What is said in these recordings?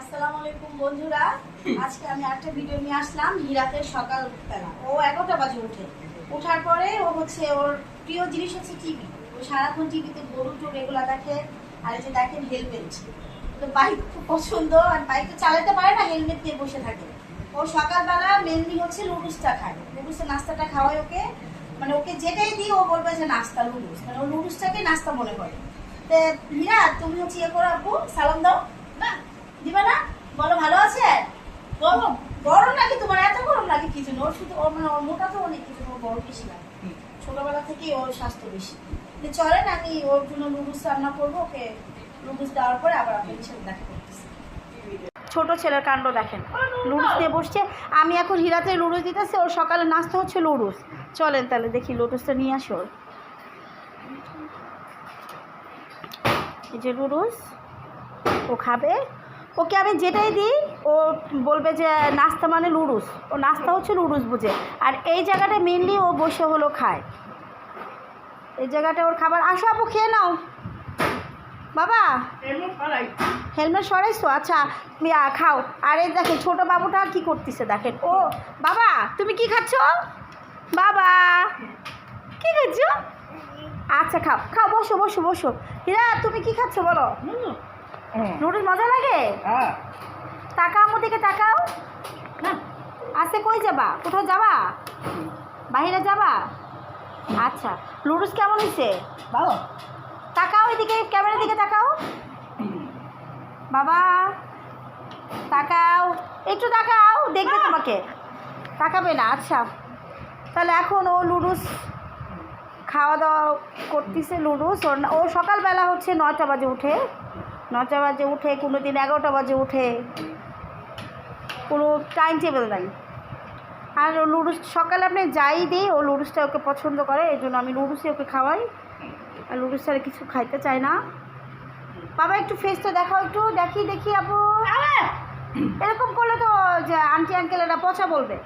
আসসালামু আলাইকুম বন্ধুরা। আজকে আমি একটা ভিডিও নিয়ে আসলাম হিরাতের ও এগারোটা বাজে উঠে পরে ও হচ্ছে ওর প্রিয় জিনিস হচ্ছে টিভি ও সারাক্ষণ টিভিতে গরু দেখে, আর যে দেখেন হেলমেট তো বাইক খুব পছন্দ, আর বাইক তো চালাতে পারে না হেলমেট দিয়ে বসে থাকে। ও সকালবেলা মেনলি হচ্ছে লুডুসটা খায়। লুডুসের নাস্তাটা খাওয়াই ওকে। মানে ওকে যেটাই দিই, ও বলবে যে নাস্তা লুডুস মানে ও লুডুসটাকে নাস্তা মনে করে। হীরা তুমি হচ্ছে ইয়ে করো আপু, সালাম দাও। দিবে না? বলো ভালো আছে? গরম? গরম লাগে তোমার? এত গরম লাগে কিছু না ওর শুধু ওর মানে ওর মোটা তো অনেক কিছু ওর বড় বেশি লাগে? ছোটবেলা থেকেই ওর স্বাস্থ্য বেশি। চলেন আমি ওর জন্য নুডলস রান্না করব ওকে নুডলস দেওয়ার পরে আবার আপনাদের সাথে দেখা করতেছি। ছোট ছেলের কাণ্ড দেখেন। লুডুস দিয়ে বসছে। আমি এখন হিরাতে লুডুস দিতেছি ওর সকালে নাস্তা হচ্ছে লুডুস চলেন তাহলে দেখি লুডুসটা নিয়ে আসো ওর। এই যে লুডুস ও খাবে। ওকে আমি যেটাই দিই ও বলবে যে নাস্তা মানে লুডুস ও নাস্তা হচ্ছে লুডুস বুঝে। আর এই জায়গাটা মেনলি ও বসে হলো খায়। এই জায়গাটা ওর খাবার। আসো আপু খেয়ে নাও। বাবা! হেলমেট সরাইছো? আচ্ছা আ, খাও। আর এই দেখেন ছোটো বাবুটা কি করতেছে দেখেন। ও বাবা তুমি কি খাচ্ছ? বাবা! কি খাচ্ছ? আচ্ছা খাও। খাও বসো বসো বসো। হীরা তুমি কি খাচ্ছ বলো? নুডলস মজা লাগে? তাকাও আমার দিকে তাকাও। না আজকে কই যাবা? কোথাও যাবা? বাইরে যাবা? আচ্ছা লুডুস কেমন হয়েছে তাকাও এদিকে ক্যামেরার দিকে তাকাও। বাবা তাকাও। একটু তাকাও দেখবে তোমাকে। তাকাবে না আচ্ছা। তাহলে এখন ও লুডুস খাওয়া দাওয়া করতেছে লুডুস ওর ও সকালবেলা হচ্ছে নয়টা বাজে উঠে। নয়টা বাজে উঠে, কোনো দিন এগারোটা বাজে উঠে। কোনো টাইম টেবিল নাই। আর ও লুডুস সকালে আপনি যাই দিই ও লুডুসটা ওকে পছন্দ করে, এই জন্য আমি লুডুসই ওকে খাওয়াই। আর লুডুস ছাড়া কিছু খাইতে চায় না। বাবা, একটু ফেসটা দেখাও একটু, দেখি দেখি আপু এরকম করলে তো যে আন্টি আঙ্কেলেরা পচা বলবে।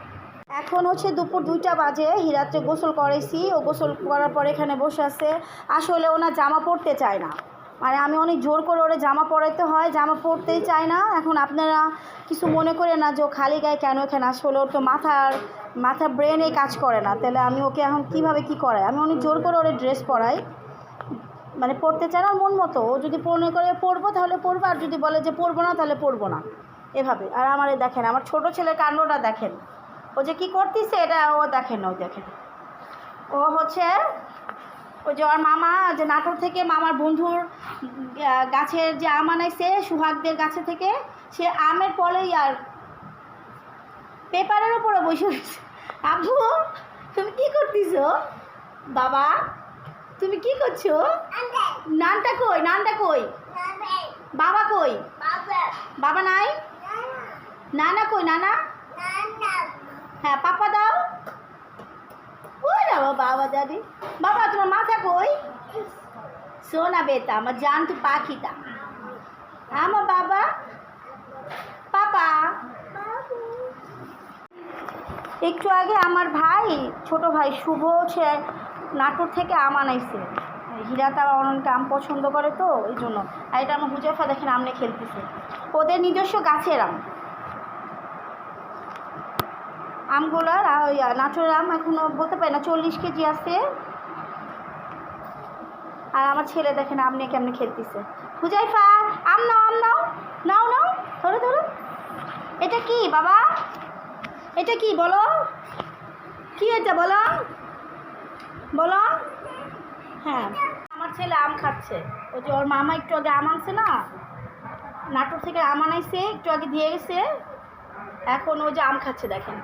এখন হচ্ছে দুপুর দুইটা বাজে, হিরাত্রে গোসল করেছি। ও গোসল করার পরে এখানে বসে আছে। আসলে ওনার জামা পরতে চায় না। মানে আমি অনেক জোর করে ওরে জামা পরাইতে হয়, জামা পরতেই চায় না। এখন আপনারা কিছু মনে করে না যে ও খালি গায়ে কেন এখানে আসলে ওর তো মাথার মাথার ব্রেনে কাজ করে না। তাহলে আমি ওকে এখন কীভাবে কি করাই? আমি অনেক জোর করে ওরে ড্রেস পরাই। মানে পড়তে চায় না মন মতো। ও যদি মনে করে পড়ব তাহলে পড়ব আর যদি বলে যে পড়ব না তাহলে পড়ব না। এভাবে। আর আমার দেখেন, আমার ছোট ছেলের কাণ্ডটা দেখেন। ও যে কী করতেছে এটা ও দেখেন ও দেখেন। ও হচ্ছে ওই যে ওর মামা যে নাটোর থেকে মামার বন্ধুর গাছের যে আম আনাইছে সুহাগদের গাছে থেকে সে আমের পলেই আর পেপারের ওপরে বসে রয়েছে। আব্বু তুমি কি করতেছো? বাবা তুমি কি করছ? নানটা কই? নানটা কই? বাবা কই? বাবা নাই? নানা কই? নানা? হ্যাঁ পাপা দাও। ওই না বাবা দাদি? বাবা, তোমার মাথা কই? সোনা বেটা, আমার জান তো পাখিটা। আমার বাবা, পাপা। একটু আগে আমার ভাই, ছোট ভাই শুভ হচ্ছে নাটোর থেকে আম আনাইছে। হীরা তারা অনেকটা আম পছন্দ করে তো, এই জন্য। আর এটা আমার হুজেফা দেখেন আমনে খেলতেছে। ওদের নিজস্ব গাছের আম। আমগুলার ওই নাটোরের আম এখনও বলতে পারি না, চল্লিশ কেজি আছে। আর আমার ছেলে দেখেন আম নিয়ে কেমনে খেলতেছে। হুজাইফা, আম নাও আম নাও নাও নাও, ধরো ধরো। এটা কি বাবা? এটা কি বলো? কি এটা বলো? বলো। হ্যাঁ। আমার ছেলে আম খাচ্ছে। ওই যে ওর মামা একটু আগে আম আনছে না? নাটোর থেকে আম আনাইছে, একটু আগে দিয়ে গেছে। এখন ও যে আম খাচ্ছে, দেখেন।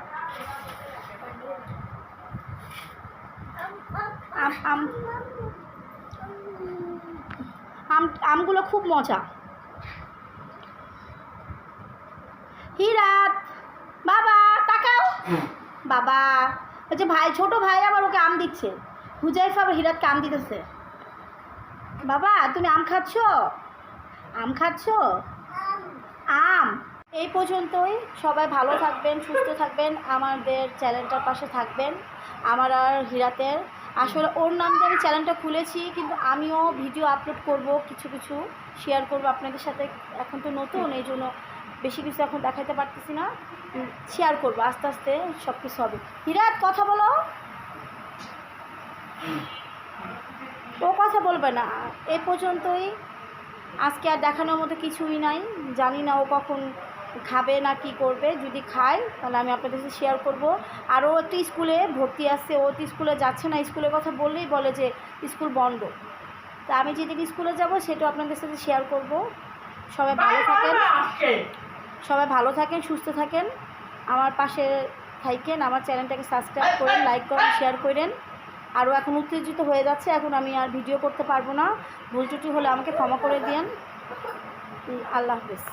আম আম আম আমগুলো খুব মজা। হিরাত বাবা তাকাও। বাবা যে ভাই ছোট ভাই আবার ওকে আম দিচ্ছে। হুজাইফা আবার হিরাতকে আম দিতেছে। বাবা তুমি আম খাচ্ছ? আম খাচ্ছ? আম। এই পর্যন্তই। সবাই ভালো থাকবেন সুস্থ থাকবেন আমাদের চ্যানেলটার পাশে থাকবেন আমার আর হীরাতের। আসলে ওর নাম দিয়ে আমি চ্যানেলটা খুলেছি কিন্তু আমিও ভিডিও আপলোড করব কিছু কিছু শেয়ার করব আপনাদের সাথে। এখন তো নতুন এই জন্য বেশি কিছু এখন দেখাতে পারতেছি না। শেয়ার করব আস্তে আস্তে সব কিছু হবে। হিরাত কথা বলো। ও কথা বলবে না। এ পর্যন্তই। আজকে আর দেখানোর মতো কিছুই নাই। জানি না ও কখন খাবে না কি করবে যদি খায় তাহলে আমি আপনাদের সাথে শেয়ার করব। আর ও একটু স্কুলে ভর্তি আসছে ও তো স্কুলে যাচ্ছে না স্কুলের কথা বললেই বলে যে স্কুল বন্ধ। তা আমি যেদিন স্কুলে যাব সেটাও আপনাদের সাথে শেয়ার করব। সবাই ভালো থাকেন। সবাই ভালো থাকেন সুস্থ থাকেন। আমার পাশে থাকেন আমার চ্যানেলটাকে সাবস্ক্রাইব করেন লাইক করেন শেয়ার করেন। আরও এখন উত্তেজিত হয়ে যাচ্ছে এখন আমি আর ভিডিও করতে পারব না। ভুল ত্রুটি হলে আমাকে ক্ষমা করে দিন আল্লাহ হাফিজ।